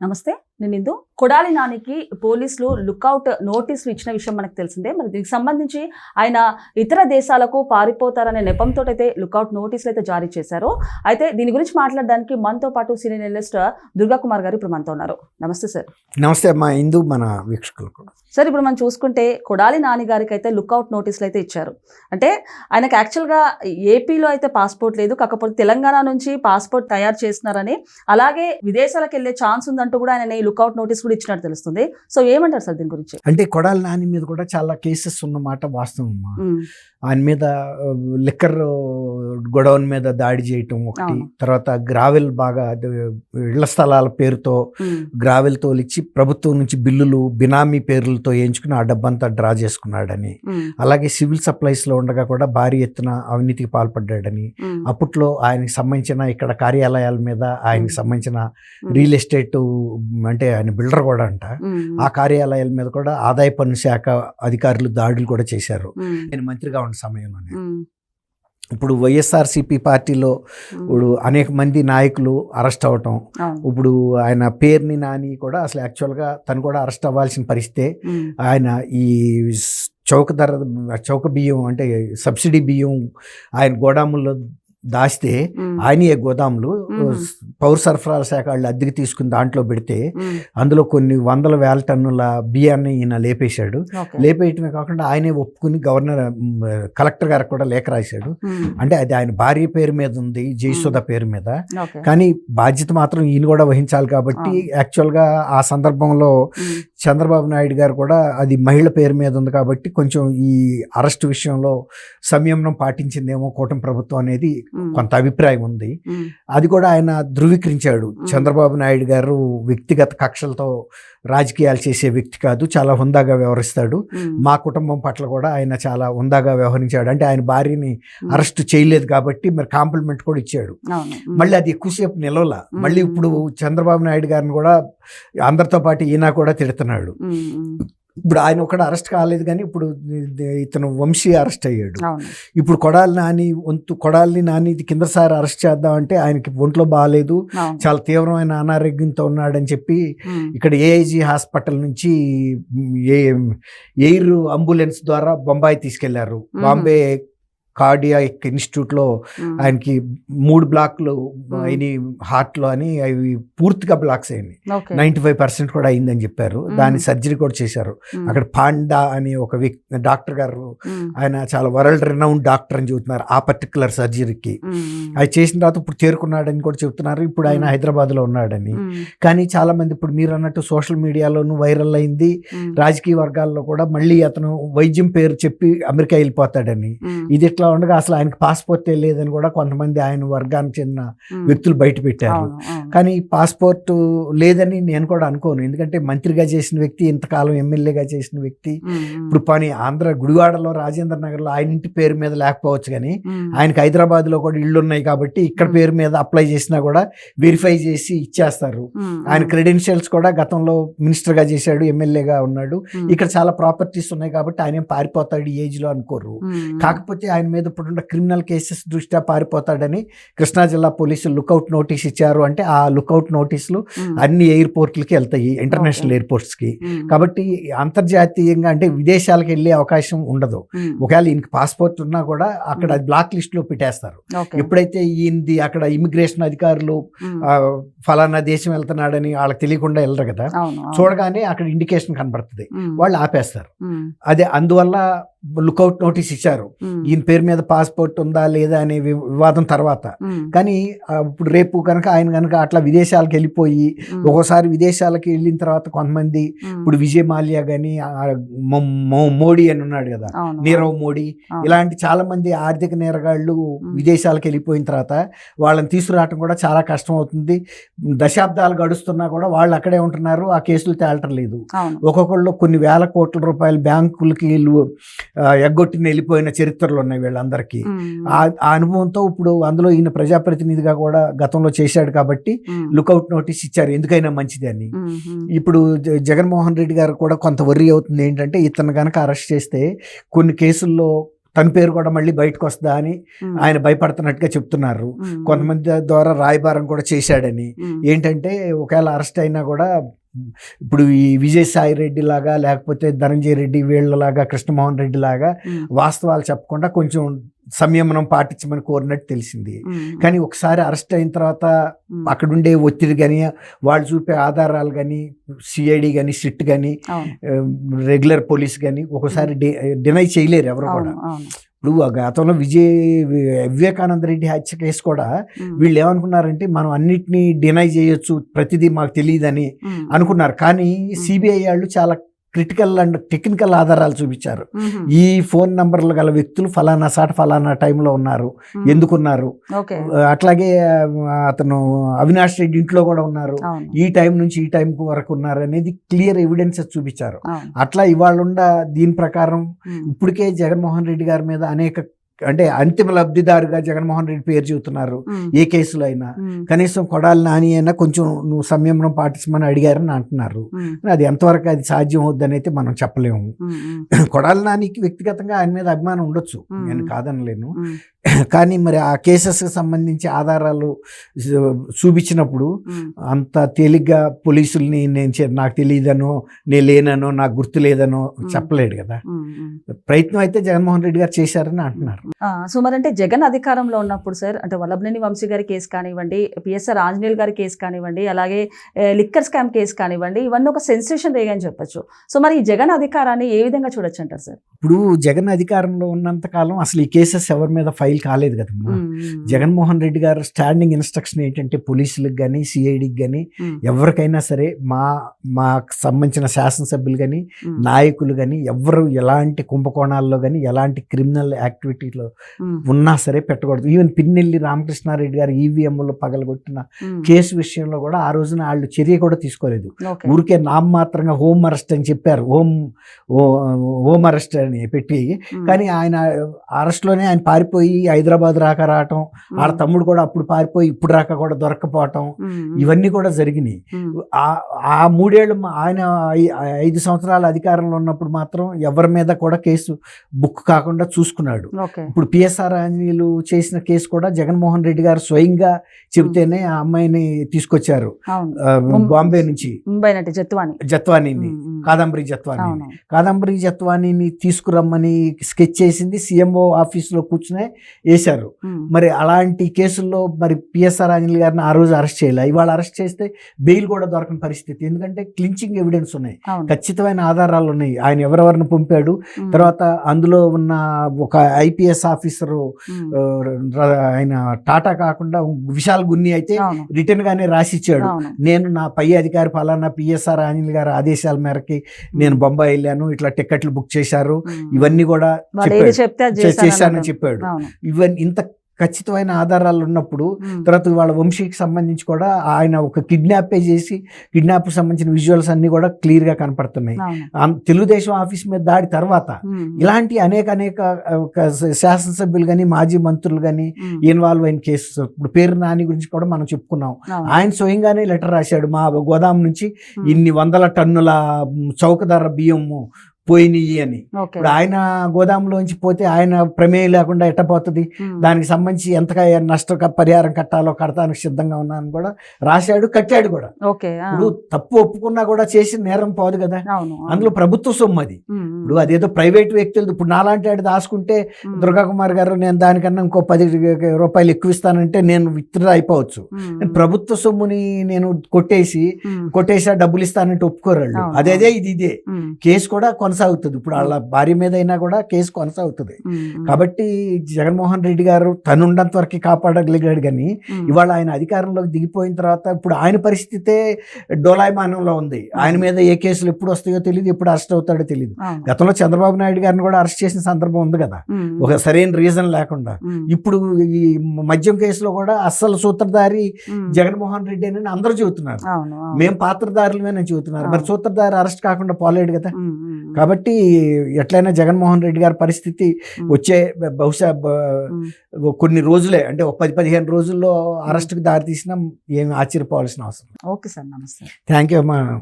నమస్తే నేను ఇందు. కొడాలి నానికి పోలీసులు లుక్అవుట్ నోటీసులు ఇచ్చిన విషయం మనకు తెలిసిందే. మరి దీనికి సంబంధించి ఆయన ఇతర దేశాలకు పారిపోతారనే నెపంతో అయితే లుక్అవుట్ నోటీసులు అయితే జారీ చేశారు. అయితే దీని గురించి మాట్లాడడానికి మనతో పాటు సీనియర్ జర్నలిస్ట్ దుర్గా కుమార్ గారు ఇప్పుడు మనతో ఉన్నారు. నమస్తే సార్. నమస్తే అమ్మా ఇందు మన వీక్షకులకు. సార్ ఇప్పుడు మనం చూసుకుంటే కొడాలి నాని గారికి అయితే లుక్అవుట్ నోటీసులు అయితే ఇచ్చారు. అంటే ఆయనకు యాక్చువల్గా ఏపీలో అయితే పాస్పోర్ట్ లేదు కాకపోతే తెలంగాణ నుంచి పాస్పోర్ట్ తయారు చేస్తున్నారని అలాగే విదేశాలకు వెళ్ళే ఛాన్స్ ఉందంటూ కూడా ఆయన లుక్అవుట్ నోటీస్ కూడా ఇచ్చినట్టు తెలుస్తుంది. సో ఏమంటారు సార్ దీని గురించి? అంటే కొడాలి నాని మీద కూడా చాలా కేసెస్ ఉన్నమాట వాస్తవం ఆయన మీద లిక్కర్ గొడవన్ మీద దాడి చేయటం ఒకటి. తర్వాత గ్రావెల్ బాగా ఇళ్ళ స్థలాల పేరుతో గ్రావెల్ తోలిచ్చి ప్రభుత్వం నుంచి బిల్లులు బినామీ పేర్లతో వేయించుకుని ఆ డబ్బంతా డ్రా చేసుకున్నాడని. అలాగే సివిల్ సప్లైస్లో ఉండగా కూడా భారీ ఎత్తున అవినీతికి పాల్పడ్డాడని. అప్పట్లో ఆయనకి సంబంధించిన ఇక్కడ కార్యాలయాల మీద ఆయనకి. సంబంధించిన రియల్ ఎస్టేట్ అంటే ఆయన బిల్డర్ కూడా అంట. ఆ కార్యాలయాల మీద కూడా ఆదాయ పన్ను శాఖ అధికారులు దాడులు కూడా చేశారు. నేను మంత్రిగా ఉన్న సమయంలోనే. ఇప్పుడు వైఎస్ఆర్సీపీ పార్టీలో ఇప్పుడు అనేక మంది నాయకులు అరెస్ట్ అవును, ఇప్పుడు ఆయన పేరుని నాని కూడా అసలు యాక్చువల్గా తను కూడా అరెస్ట్ అవ్వాల్సిన పరిస్థితే ఆయన ఈ చౌక ధర చౌక బియ్యం అంటే సబ్సిడీ బియ్యం ఆయన గోడాముల్లో దాస్తే ఉమ్, ఆయనయే గోదాములు. పౌర సరఫరాల శాఖ వాళ్ళు అద్దెకి తీసుకుని దాంట్లో పెడితే అందులో కొన్ని వందల వేల టన్నుల బియ్యాన్ని ఈయన లేపేశాడు. లేపేయటమే కాకుండా ఆయనే ఒప్పుకుని గవర్నర్ కలెక్టర్ గారికి కూడా లేఖ రాశాడు. అంటే అది ఆయన భార్య పేరు మీద ఉంది జయసుధ పేరు మీద. కానీ బాధ్యత మాత్రం ఈయన కూడా వహించాలి కాబట్టి. యాక్చువల్గా ఆ సందర్భంలో చంద్రబాబు నాయుడు గారు కూడా అది మహిళ పేరు మీద ఉంది కాబట్టి కొంచెం ఈ అరెస్ట్ విషయంలో సంయమనం పాటించిందేమో కూటమి ప్రభుత్వం అనేది కొంత అభిప్రాయం ఉంది. అది కూడా ఆయన ధృవీకరించాడు. చంద్రబాబు నాయుడు గారు వ్యక్తిగత కక్షలతో రాజకీయాలు చేసే వ్యక్తి కాదు చాలా హుందాగా వ్యవహరిస్తాడు. మా కుటుంబం పట్ల కూడా ఆయన చాలా హుందాగా వ్యవహరించాడు. అంటే ఆయన భార్యని అరెస్ట్ చేయలేదు కాబట్టి మరి కాంప్లిమెంట్ కూడా ఇచ్చాడు. మళ్ళీ అది ఎక్కువసేపు నిలవల. మళ్ళీ. ఇప్పుడు చంద్రబాబు నాయుడు గారిని కూడా అందరితో పాటు ఈయన కూడా తిడుతున్నాడు. ఇప్పుడు ఆయన ఒకటి అరెస్ట్ కాలేదు కానీ ఇప్పుడు ఇతను వంశీ అరెస్ట్ అయ్యాడు. ఇప్పుడు కొడాలి నాని వంతు కొడాలి నాని ఇది కిందసారి అరెస్ట్ చేద్దాం అంటే ఆయనకి ఒంట్లో బాగాలేదు చాలా తీవ్రమైన అనారోగ్యంతో ఉన్నాడని చెప్పి ఇక్కడ ఏఐజీ హాస్పిటల్ నుంచి ఏ ఎయిర్ అంబులెన్స్ ద్వారా బొంబాయి తీసుకెళ్ళారు. బాంబే కార్డియాక్ ఇన్స్టిట్యూట్లో ఆయనకి మూడు బ్లాక్లు అయినాయి హార్ట్లో అని అవి పూర్తిగా బ్లాక్స్ అయినాయి. ఓకే, నైంటీ ఫైవ్ పర్సెంట్ కూడా అయిందని చెప్పారు. దాని సర్జరీ కూడా చేశారు. అక్కడ పాండా అని ఒక వ్యక్తి డాక్టర్ గారు ఆయన చాలా వరల్డ్ రినౌండ్ డాక్టర్ అని చెబుతున్నారు ఆ పర్టికులర్ సర్జరీకి అది చేసిన తర్వాత ఇప్పుడు చేరుకున్నాడని కూడా చెబుతున్నారు. ఇప్పుడు ఆయన. హైదరాబాద్లో ఉన్నాడని. కానీ చాలా మంది ఇప్పుడు మీరు అన్నట్టు సోషల్ మీడియాలోనూ వైరల్ అయింది. రాజకీయ వర్గాల్లో కూడా మళ్ళీ అతను వైద్యం పేరు చెప్పి అమెరికా వెళ్ళిపోతాడని. ఇది ఇట్లా ఉండగా అసలు ఆయనకి పాస్పోర్టే లేదని కూడా కొంతమంది ఆయన వర్గానికి చెందిన వ్యక్తులు బయట పెట్టారు. కానీ పాస్పోర్ట్ లేదని నేను కూడా అనుకోను. ఎందుకంటే మంత్రిగా చేసిన వ్యక్తి ఇంతకాలం ఎమ్మెల్యేగా చేసిన వ్యక్తి ఇప్పుడు పని ఆంధ్ర గుడివాడలో రాజేంద్ర నగర్లో ఆయన ఇంటి పేరు మీద లేకపోవచ్చు కానీ ఆయనకి హైదరాబాద్లో కూడా ఇళ్ళు ఉన్నాయి కాబట్టి ఇక్కడ. పేరు మీద అప్లై చేసినా కూడా వెరిఫై చేసి ఇచ్చేస్తారు. ఆయన క్రెడెన్షియల్స్ కూడా గతంలో మినిస్టర్గా చేశాడు ఎమ్మెల్యేగా ఉన్నాడు. ఇక్కడ చాలా ప్రాపర్టీస్ ఉన్నాయి కాబట్టి ఆయన పారిపోతాడు ఈ ఏజ్లో అనుకోరు. కాకపోతే ఆయన మీద ఇప్పుడున్న క్రిమినల్ కేసెస్ దృష్ట్యా పారిపోతాడని కృష్ణా జిల్లా పోలీసులు లుకౌట్ నోటీస్ ఇచ్చారు. అంటే ఆ లుకౌట్ నోటీసులు అన్ని ఎయిర్పోర్ట్లకి వెళ్తాయి ఇంటర్నేషనల్. ఎయిర్పోర్ట్స్కి. కాబట్టి అంతర్జాతీయంగా అంటే విదేశాలకు వెళ్ళే అవకాశం ఉండదు. ఒకవేళ ఈయనకి పాస్పోర్ట్ ఉన్నా కూడా అక్కడ. బ్లాక్ లిస్ట్లో పెట్టేస్తారు ఎప్పుడైతే ఈయనది అక్కడ ఇమిగ్రేషన్ అధికారులు ఫలానా దేశం వెళ్తున్నాడని వాళ్ళకి తెలియకుండా వెళ్ళరు కదా. చూడగానే అక్కడ ఇండికేషన్ కనబడుతుంది. వాళ్ళు ఆపేస్తారు. అదే అందువల్ల లుకౌట్ నోటీస్ ఇచ్చారు. ఈయన పేరు మీద పాస్పోర్ట్ ఉందా లేదా అనే వివాదం తర్వాత. కానీ ఇప్పుడు రేపు కనుక ఆయన కనుక అట్లా విదేశాలకు వెళ్ళిపోయి ఒక్కోసారి విదేశాలకు వెళ్ళిన తర్వాత కొంతమంది ఇప్పుడు విజయ్ మాల్యా కానీ మోడీ అని ఉన్నాడు కదా. నీరవ్ మోడీ. ఇలాంటి చాలా మంది ఆర్థిక నేరగాళ్ళు. విదేశాలకు వెళ్ళిపోయిన తర్వాత వాళ్ళని తీసుకురావటం కూడా చాలా కష్టం అవుతుంది. దశాబ్దాలు గడుస్తున్నా కూడా వాళ్ళు అక్కడే ఉంటున్నారు. ఆ కేసులు తేలటం లేదు. ఒక్కొక్కళ్ళు కొన్ని వేల కోట్ల రూపాయలు బ్యాంకులకి ఎగ్గొట్టిన వెళ్ళిపోయిన చరిత్రలు ఉన్నాయి వీళ్ళందరికీ. ఆ అనుభవంతో ఇప్పుడు అందులో ఈయన ప్రజాప్రతినిధిగా కూడా గతంలో చేశాడు కాబట్టి లుకౌట్ నోటీస్ ఇచ్చారు. ఎందుకైనా మంచిది అని. ఇప్పుడు జగన్మోహన్ రెడ్డి గారు కూడా కొంత వర్రీ అవుతుంది ఏంటంటే ఇతను కనుక అరెస్ట్ చేస్తే కొన్ని కేసుల్లో తన పేరు కూడా మళ్ళీ బయటకు వస్తుందా అని ఆయన భయపడుతున్నట్టుగా చెప్తున్నారు. కొంతమంది ద్వారా రాయబారం కూడా చేశాడని. ఏంటంటే ఒకవేళ అరెస్ట్ అయినా కూడా ఇప్పుడు ఈ విజయసాయి రెడ్డి లాగా లేకపోతే ధనంజయ రెడ్డి వీళ్ళలాగా కృష్ణమోహన్ రెడ్డి లాగా వాస్తవాలు చెప్పకుండా కొంచెం సంయమనం పాటించమని కోరినట్టు తెలిసింది. కానీ ఒకసారి అరెస్ట్ అయిన తర్వాత అక్కడుండే ఒత్తిడి కానీ వాళ్ళు చూపే ఆధారాలు కానీ సిఐడి కానీ సిట్ కానీ రెగ్యులర్ పోలీస్ కానీ ఒకసారి డినై చేయలేరు ఎవరు కూడా. ఇప్పుడు ఆ గతంలో విజయ్ వివేకానంద రెడ్డి హత్య కేసు కూడా వీళ్ళు ఏమనుకున్నారంటే మనం అన్నిటినీ డినై చేయొచ్చు ప్రతిదీ మాకు తెలియదని అనుకున్నారు. కానీ సిబిఐ వాళ్ళు చాలా క్రిటికల్ అండ్ టెక్నికల్ ఆధారాలు చూపించారు. ఈ ఫోన్ నంబర్లు గల వ్యక్తులు ఫలానా సాట ఫలానా టైంలో ఉన్నారు ఎందుకున్నారు? అట్లాగే అతను అవినాష్ రెడ్డి ఇంట్లో కూడా ఉన్నారు. ఈ టైం నుంచి ఈ టైం వరకు ఉన్నారు అనేది క్లియర్ ఎవిడెన్సెస్ చూపించారు. అట్లా ఇవాళ ఉండ దీని ప్రకారం ఇప్పటికే జగన్మోహన్ రెడ్డి గారి మీద అనేక అంటే అంతిమ లబ్ధిదారుగా జగన్మోహన్ రెడ్డి పేరు చెబుతున్నారు. ఉమ్, ఏ కేసులో అయినా. కనీసం కొడాలి నాని అయినా కొంచెం నువ్వు సంయమనం పాటించమని అడిగారని అంటున్నారు. అది ఎంతవరకు అది సాధ్యం అవుద్దని అయితే మనం చెప్పలేము. కొడాలి నానికి వ్యక్తిగతంగా ఆయన మీద అభిమానం ఉండొచ్చు. నేను కాదనలేను. కానీ మరి ఆ కేసెస్కి సంబంధించి ఆధారాలు చూపించినప్పుడు అంత తేలిగ్గా పోలీసుల్ని నేను నాకు తెలియదనో నేను లేననో నాకు గుర్తు లేదనో చెప్పలేడు కదా. ప్రయత్నం అయితే జగన్మోహన్ రెడ్డి గారు చేశారని అంటున్నారు. ఆ, సో మరంటే జగన్ అధికారంలో ఉన్నప్పుడు సార్ అంటే వల్లభనేని వంశీ గారి కేసు కానివ్వండి పిఎస్ఆర్ ఆంజనేయులు గారి కేసు కానివ్వండి అలాగే లిక్కర్ స్కామ్ కేసు కానివ్వండి ఇవన్నీ ఒక సెన్సేషన్ రేగని చెప్పొచ్చు. సో మరి ఈ జగన్ అధికారాన్ని ఏ విధంగా చూడొచ్చు అంటారు సార్? ఇప్పుడు జగన్ అధికారంలో ఉన్నంత కాలం అసలు ఈ కేసెస్ ఎవరి మీద ఫైల్ కాలేదు కదమ్మా. జగన్మోహన్ రెడ్డి గారు స్టాండింగ్ ఇన్స్ట్రక్షన్ ఏంటంటే పోలీసులకు కానీ సిఐడికి కానీ ఎవరికైనా సరే మా మాకు సంబంధించిన శాసనసభ్యులు కానీ నాయకులు కానీ ఎవరు ఎలాంటి కుంభకోణాల్లో కానీ ఎలాంటి క్రిమినల్ యాక్టివిటీలో ఉమ్, ఉన్నా సరే పెట్టకూడదు. ఈవెన్ పిన్నెల్లి రామకృష్ణారెడ్డి గారు ఈవీఎంలో పగలగొట్టిన ఉమ్, కేసు విషయంలో కూడా ఆ రోజున వాళ్ళు చర్య కూడా తీసుకోలేదు. ఊరికే నామమాత్రంగా హోమ్ అరెస్ట్ అని చెప్పారు. హోమ్ హోమ్ అరెస్ట్ అని పెట్టి. కానీ ఆయన అరెస్ట్లోనే ఆయన పారిపోయి హైదరాబాద్ రాక రావటం ఆడ తమ్ముడు కూడా అప్పుడు పారిపోయి ఇప్పుడు రాక కూడా దొరకపోవటం ఇవన్నీ కూడా జరిగినాయి. ఆ- మూడేళ్ళు ఆయన ఐదు సంవత్సరాల అధికారంలో ఉన్నప్పుడు మాత్రం ఎవరి మీద కూడా కేసు బుక్ కాకుండా చూసుకున్నాడు. ఇప్పుడు పిఎస్ఆర్ ఆంజనేయులు చేసిన కేసు కూడా జగన్మోహన్ రెడ్డి గారు స్వయంగా చెబితేనే ఆ అమ్మాయిని తీసుకొచ్చారు. బాంబే నుంచి. ముంబై నటి జత్వాని. జత్వానీని. ఉమ్, ఉమ్, కాదంబరి జత్వాని కాదంబరి జత్వానీని తీసుకురమ్మని స్కెచ్ చేసింది సీఎంఓ ఆఫీస్లో కూర్చునే వేశారు. మరి అలాంటి కేసుల్లో మరి పిఎస్ఆర్ ఆంజనేయులు గారిని ఆ రోజు అరెస్ట్ చేయాలి? ఇవాళ అరెస్ట్ చేస్తే బెయిల్ కూడా దొరకని పరిస్థితి. ఎందుకంటే క్లించింగ్ ఎవిడెన్స్ ఉన్నాయి. ఖచ్చితమైన ఆధారాలు ఉన్నాయి. ఆయన ఎవరెవరిని పంపాడు. తర్వాత అందులో ఉన్న ఒక ఐపీఎస్ ఆఫీసరు ఉమ్, ఆ, ర- ఆయన టాటా కాకుండా విశాల్ గున్ని అయితే రిటర్న్ గానే రాసిచ్చాడు. నేను నా పై అధికారి ఫలానా పిఎస్ఆర్ ఆంజనేయులు గారి ఆదేశాల మేరకి నేను బొంబాయి వెళ్ళాను. ఇట్లా టికెట్లు బుక్ చేశారు. ఇవన్నీ కూడా చెప్పాడు. చేశానని. చెప్పాడు. ఇవన్నీ ఇంత ఖచ్చితమైన ఆధారాలు ఉన్నప్పుడు తర్వాత వాళ్ళ వంశీకి సంబంధించి కూడా ఆయన ఒక కిడ్నాపే చేసి కిడ్నాప్ సంబంధించిన విజువల్స్ అన్ని కూడా క్లియర్గా కనపడుతున్నాయి. తెలుగుదేశం ఆఫీస్ మీద దాడి తర్వాత ఇలాంటి అనేక అనేక శాసనసభ్యులు కానీ మాజీ మంత్రులు కానీ ఇన్వాల్వ్ అయిన కేసెస్. ఇప్పుడు పేరు నాని గురించి కూడా మనం చెప్పుకున్నాం. ఆయన స్వయంగానే లెటర్ రాశాడు మా గోదాం నుంచి ఇన్ని వందల టన్నుల చౌకధర బియ్యము పోయినాయి అని. ఇప్పుడు ఆయన గోదాంలోంచి పోతే ఆయన ప్రమేయం లేకుండా ఎట్టపోతుంది దానికి సంబంధించి ఎంతగా నష్ట పరిహారం కట్టాలో కడతానికి సిద్ధంగా ఉన్నాను కూడా రాశాడు కట్టాడు కూడా. ఇప్పుడు తప్పు ఒప్పుకున్నా కూడా చేసి నేరం పోదు కదా. అందులో ప్రభుత్వ సొమ్ము అది ఇప్పుడు అదేదో ప్రైవేట్ వ్యక్తులు ఇప్పుడు నాలాంటి వాడు దాచుకుంటే ఉమ్, దుర్గా కుమార్ గారు నేను దానికన్నా ఇంకో పది రూపాయలు ఎక్కువ ఇస్తానంటే నేను విత్డ్రా అయిపోవచ్చు. ప్రభుత్వ సొమ్ముని నేను కొట్టేసి కొట్టేసా డబ్బులు ఇస్తానంటే ఒప్పుకోరాళ్ళు. అదేదే ఇది ఇదే. కేసు కూడా కొనసాగుతుంది. ఇప్పుడు వాళ్ళ భార్య మీద అయినా కూడా కేసు కొనసాగుతుంది. కాబట్టి జగన్మోహన్ రెడ్డి గారు తనుండంత వరకు కాపాడగలిగాడు కానీ ఇవాళ ఆయన అధికారంలోకి దిగిపోయిన తర్వాత ఇప్పుడు ఆయన పరిస్థితే డోలాయమానంలో ఉంది. ఆయన మీద ఏ కేసులు ఎప్పుడు వస్తాయో తెలియదు ఎప్పుడు అరెస్ట్ అవుతాడో తెలియదు. గతంలో చంద్రబాబు నాయుడు గారిని కూడా అరెస్ట్ చేసిన సందర్భం ఉంది కదా. ఒక సరైన రీజన్ లేకుండా. ఇప్పుడు ఈ మద్యం కేసులో కూడా అస్సలు సూత్రధారి జగన్మోహన్ రెడ్డి అని అందరూ చెబుతున్నారు. మేము పాత్రధారులమేనని చెబుతున్నారు. మరి. సూత్రధారి అరెస్ట్ కాకుండా పోలేడు కదా. కాబట్టి ఎట్లయినా జగన్మోహన్ రెడ్డి గారి పరిస్థితి వచ్చే బహుశా కొన్ని రోజులే అంటే ఒక పది పదిహేను రోజుల్లో అరెస్ట్కి దారి తీసినా ఏమి ఆశ్చర్యపోవాల్సిన అవసరం ఓకే సార్ నమస్తే. థ్యాంక్ యూ అమ్మా.